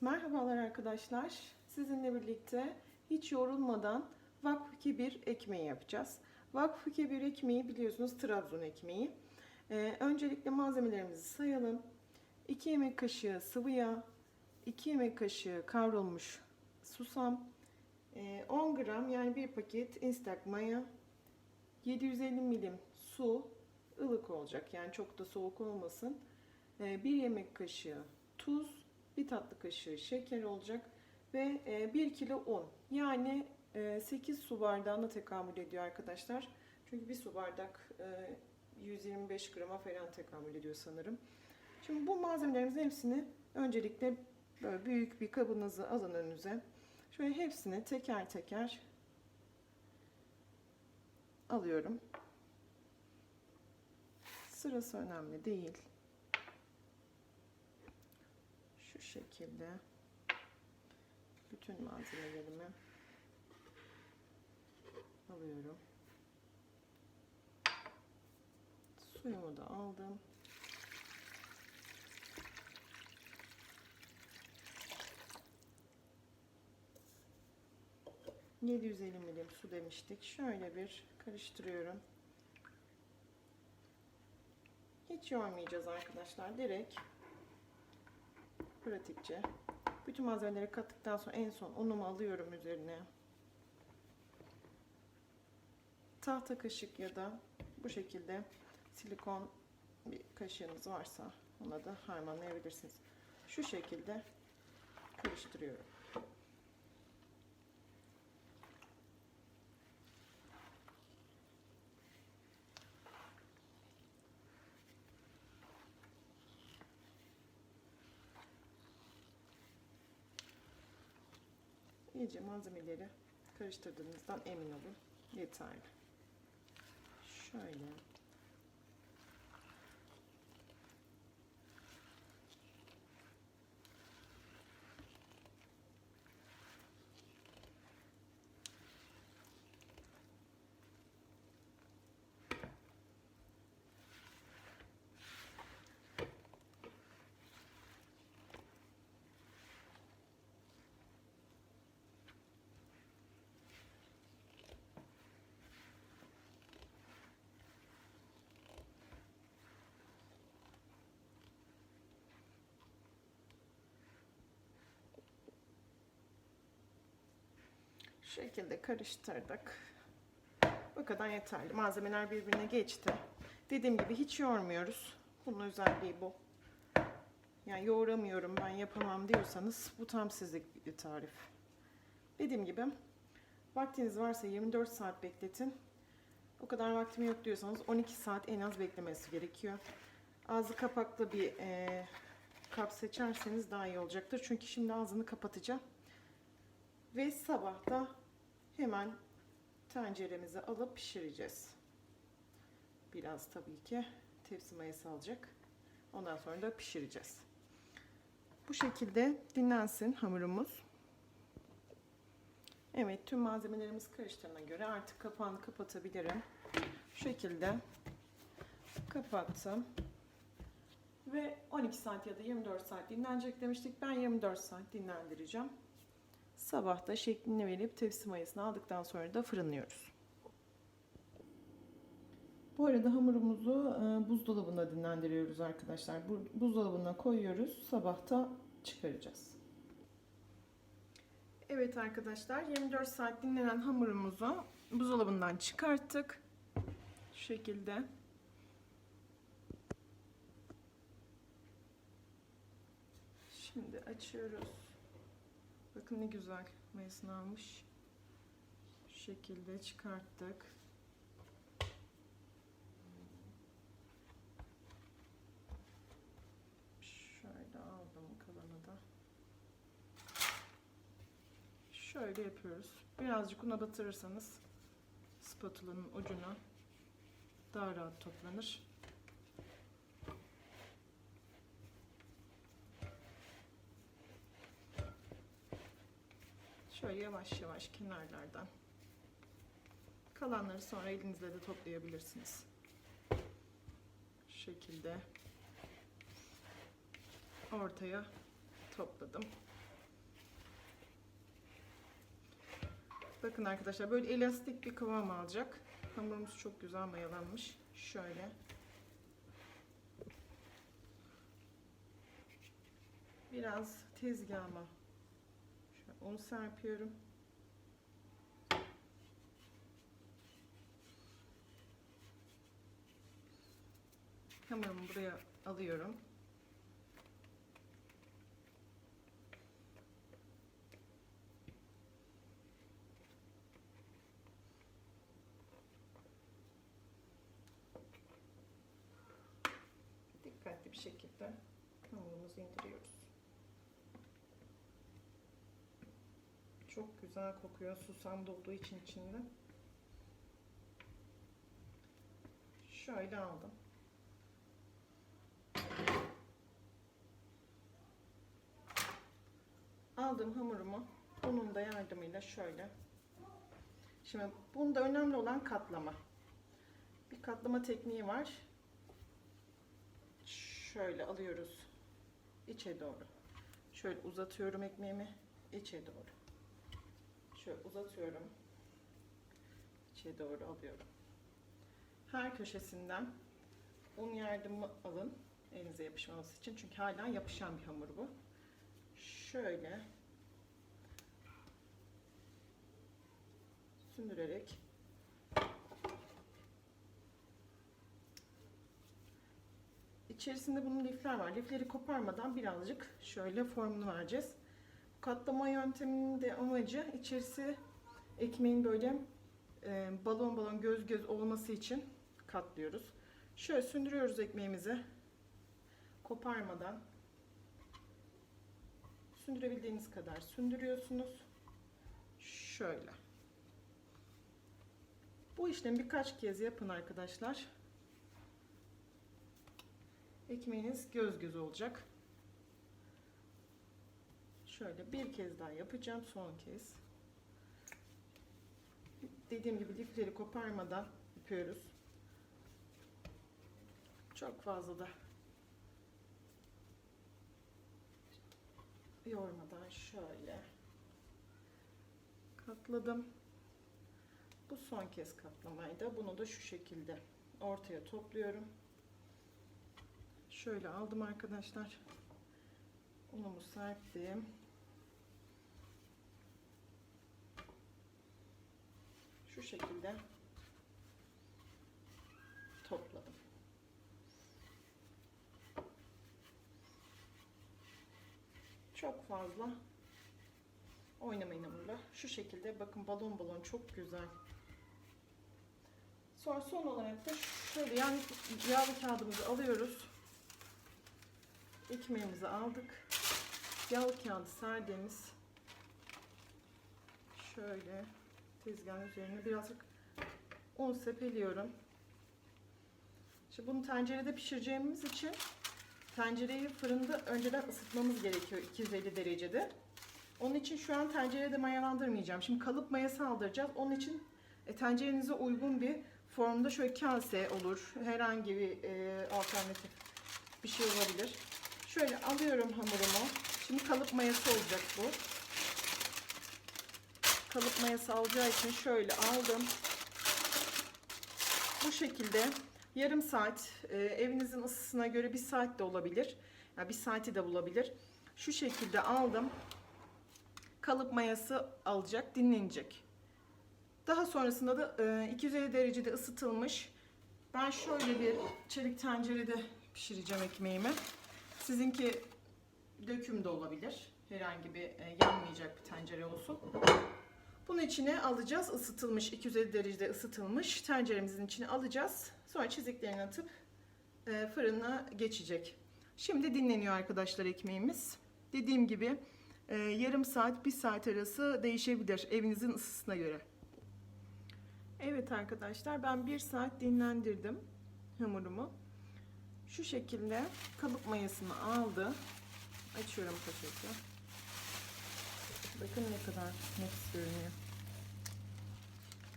Merhabalar arkadaşlar. Sizinle birlikte hiç yorulmadan vakfı kebir ekmeği yapacağız. Vakfı kebir ekmeği biliyorsunuz Trabzon ekmeği. Ee, öncelikle malzemelerimizi sayalım. 2 yemek kaşığı sıvı yağ, 2 yemek kaşığı kavrulmuş susam, ee, 10 gram yani bir paket instant maya, 750 milim su, ılık olacak yani çok da soğuk olmasın. 1 yemek kaşığı tuz, 1 tatlı kaşığı şeker olacak ve 1 kilo un. Yani 8 su bardağına tekamül ediyor arkadaşlar. Çünkü bir su bardak e, 125 grama falan tekamül ediyor sanırım. Şimdi bu malzemelerimizin hepsini öncelikle böyle büyük bir kabınızı alın önünüze. Şöyle hepsini teker teker alıyorum. Sırası önemli değil. Şu şekilde bütün malzemelerimi alıyorum. Suyumu da aldım. ...750 milim su demiştik. Şöyle bir karıştırıyorum. Hiç yormayacağız arkadaşlar. Direkt pratikçe. Bütün malzemeleri kattıktan sonra en son unumu alıyorum üzerine. Tahta kaşık ya da bu şekilde silikon bir kaşığınız varsa ona da harmanlayabilirsiniz. Şu şekilde karıştırıyorum. İyice malzemeleri karıştırdığınızdan emin olun. Yeterli. Şöyle. Şu şekilde karıştırdık. Bu kadar yeterli. Malzemeler birbirine geçti. Dediğim gibi hiç yoğurmuyoruz. Bunun özelliği bu. Yani yoğuramıyorum ben yapamam diyorsanız bu tam sizlik bir tarif. Dediğim gibi vaktiniz varsa 24 saat bekletin. O kadar vaktim yok diyorsanız 12 saat en az beklemesi gerekiyor. Ağzı kapaklı bir e, kap seçerseniz daha iyi olacaktır. Çünkü şimdi ağzını kapatacağım. Ve sabah da hemen tenceremize alıp pişireceğiz. Biraz tabii ki tepsi mayası alacak. Ondan sonra da pişireceğiz. Bu şekilde dinlensin hamurumuz. Evet tüm malzemelerimiz karıştığına göre artık kapağını kapatabilirim. Şu şekilde kapattım. Ve 12 saat ya da 24 saat dinlenecek demiştik. Ben 24 saat dinlendireceğim. Sabah da şeklini verip tepsi mayasını aldıktan sonra da fırınlıyoruz. Bu arada hamurumuzu e, buzdolabına dinlendiriyoruz arkadaşlar. Bu, buzdolabına koyuyoruz. Sabah da çıkaracağız. Evet arkadaşlar 24 saat dinlenen hamurumuzu buzdolabından çıkarttık. Şu şekilde. Şimdi açıyoruz. Bakın ne güzel mayasını almış. Şu şekilde çıkarttık. Şöyle aldım kalanı da. Şöyle yapıyoruz. Birazcık una batırırsanız spatulanın ucuna daha rahat toplanır. şöyle yavaş yavaş kenarlardan. Kalanları sonra elinizle de toplayabilirsiniz. Şu şekilde ortaya topladım. Bakın arkadaşlar böyle elastik bir kıvam alacak. Hamurumuz çok güzel mayalanmış. Şöyle. Biraz tezgahıma un serpiyorum. Hamurumu buraya alıyorum. Dikkatli bir şekilde hamurumuzu indiriyoruz. Çok güzel kokuyor susam olduğu için içinde. Şöyle aldım. Aldım hamurumu bunun da yardımıyla şöyle. Şimdi bunda önemli olan katlama. Bir katlama tekniği var. Şöyle alıyoruz içe doğru. Şöyle uzatıyorum ekmeğimi içe doğru. Şöyle uzatıyorum. içe doğru alıyorum. Her köşesinden un yardımı alın elinize yapışmaması için. Çünkü hala yapışan bir hamur bu. Şöyle sündürerek İçerisinde bunun lifler var. Lifleri koparmadan birazcık şöyle formunu vereceğiz. Katlama yönteminin de amacı içerisi ekmeğin böyle e, balon balon göz göz olması için katlıyoruz. Şöyle sündürüyoruz ekmeğimizi. Koparmadan. Sündürebildiğiniz kadar sündürüyorsunuz. Şöyle. Bu işlemi birkaç kez yapın arkadaşlar. Ekmeğiniz göz göz olacak. Şöyle bir kez daha yapacağım son kez. Dediğim gibi lifleri koparmadan yapıyoruz. Çok fazla da yormadan şöyle katladım. Bu son kez katlamaydı. Bunu da şu şekilde ortaya topluyorum. Şöyle aldım arkadaşlar. Unumu serptim. Şu şekilde topladım. Çok fazla oynamayın hamurla. Şu şekilde bakın balon balon çok güzel. Sonra son olarak da şöyle yani yağlı kağıdımızı alıyoruz. Ekmeğimizi aldık. Yağlı kağıdı serdiğimiz şöyle tezgahın üzerine birazcık un sepeliyorum. Şimdi bunu tencerede pişireceğimiz için tencereyi fırında önceden ısıtmamız gerekiyor 250 derecede. Onun için şu an tencerede mayalandırmayacağım. Şimdi kalıp mayası aldıracağız. Onun için e, tencerenize uygun bir formda şöyle kase olur. Herhangi bir e, alternatif bir şey olabilir. Şöyle alıyorum hamurumu. Şimdi kalıp mayası olacak bu. Kalıp mayası alacağı için şöyle aldım. Bu şekilde yarım saat e, evinizin ısısına göre bir saat de olabilir. Yani bir saati de bulabilir. Şu şekilde aldım. Kalıp mayası alacak, dinlenecek. Daha sonrasında da e, 250 derecede ısıtılmış. Ben şöyle bir çelik tencerede pişireceğim ekmeğimi. Sizinki döküm de olabilir. Herhangi bir e, yanmayacak bir tencere olsun. Bunun içine alacağız. ısıtılmış 250 derecede ısıtılmış tenceremizin içine alacağız. Sonra çiziklerini atıp e, fırına geçecek. Şimdi dinleniyor arkadaşlar ekmeğimiz. Dediğim gibi e, yarım saat bir saat arası değişebilir evinizin ısısına göre. Evet arkadaşlar ben bir saat dinlendirdim hamurumu. Şu şekilde kalıp mayasını aldı. Açıyorum poşeti. Bakın ne kadar nefis görünüyor.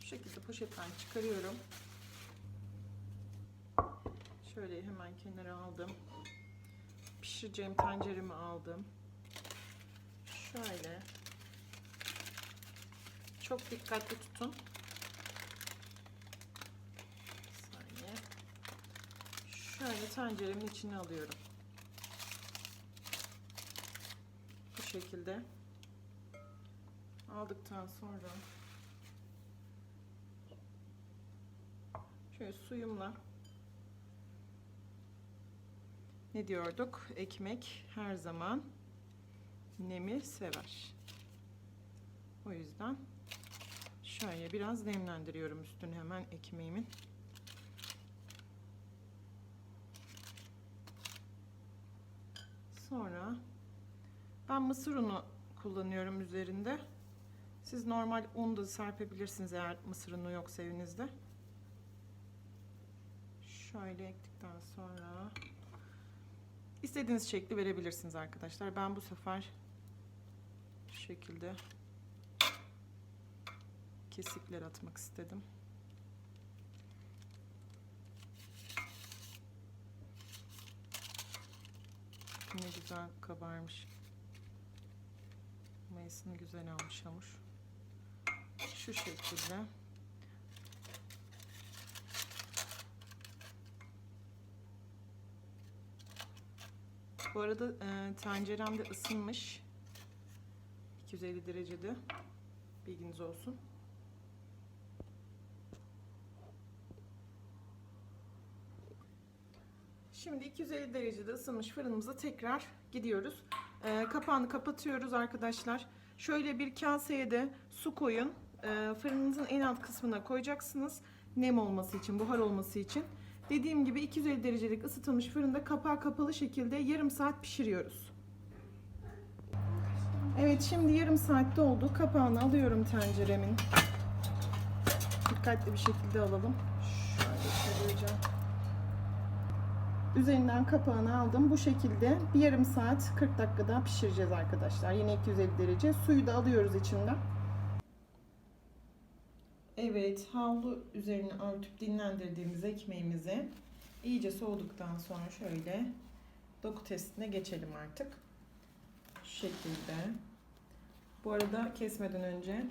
Şu şekilde poşetten çıkarıyorum. Şöyle hemen kenara aldım. Pişireceğim tenceremi aldım. Şöyle. Çok dikkatli tutun. Bir saniye. Şöyle tenceremin içine alıyorum. Bu şekilde. Aldıktan sonra şöyle suyumla ne diyorduk? Ekmek her zaman nemi sever. O yüzden şöyle biraz nemlendiriyorum üstünü hemen ekmeğimin. Sonra ben mısır unu kullanıyorum üzerinde. Siz normal un da serpebilirsiniz eğer mısır unu yoksa evinizde. Şöyle ektikten sonra istediğiniz şekli verebilirsiniz arkadaşlar. Ben bu sefer şu şekilde kesikler atmak istedim. Ne güzel kabarmış. Mayasını güzel almış hamur. Şu şekilde. Bu arada e, tencerem de ısınmış. 250 derecede. Bilginiz olsun. Şimdi 250 derecede ısınmış fırınımıza tekrar gidiyoruz. Ee, kapağını kapatıyoruz arkadaşlar. Şöyle bir kaseye de su koyun. Ee, fırınınızın en alt kısmına koyacaksınız. Nem olması için, buhar olması için. Dediğim gibi 250 derecelik ısıtılmış fırında kapağı kapalı şekilde yarım saat pişiriyoruz. Evet şimdi yarım saatte oldu. Kapağını alıyorum tenceremin. Dikkatli bir şekilde alalım. Şöyle çevireceğim. Üzerinden kapağını aldım. Bu şekilde bir yarım saat 40 dakikada pişireceğiz arkadaşlar. Yine 250 derece. Suyu da alıyoruz içinden. Evet, havlu üzerine örtüp dinlendirdiğimiz ekmeğimizi iyice soğuduktan sonra şöyle doku testine geçelim artık. Şu şekilde. Bu arada kesmeden önce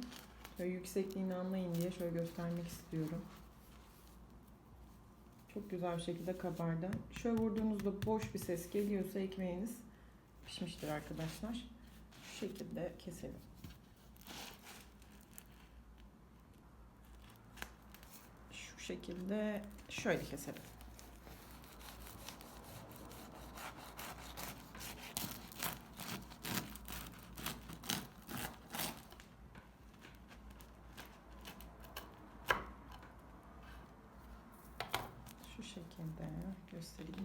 şöyle yüksekliğini anlayın diye şöyle göstermek istiyorum. Çok güzel bir şekilde kabardı. Şöyle vurduğunuzda boş bir ses geliyorsa ekmeğiniz pişmiştir arkadaşlar. Şu şekilde keselim. Şu şekilde şöyle keselim. Şu şekilde göstereyim.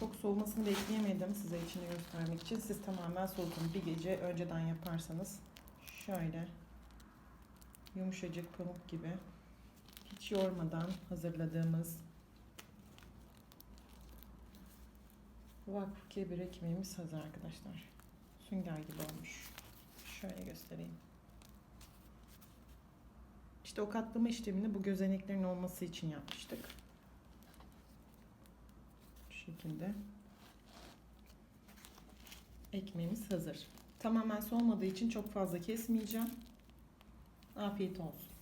Çok soğumasını bekleyemedim size içini göstermek için. Siz tamamen soğutun. Bir gece önceden yaparsanız şöyle yumuşacık pamuk gibi hiç yormadan hazırladığımız vakfı kebir ekmeğimiz hazır arkadaşlar. Sünger gibi olmuş. Şöyle göstereyim. İşte o katlama işlemini bu gözeneklerin olması için yapmıştık. Şu şekilde. Ekmeğimiz hazır. Tamamen soğumadığı için çok fazla kesmeyeceğim. Afiyet olsun.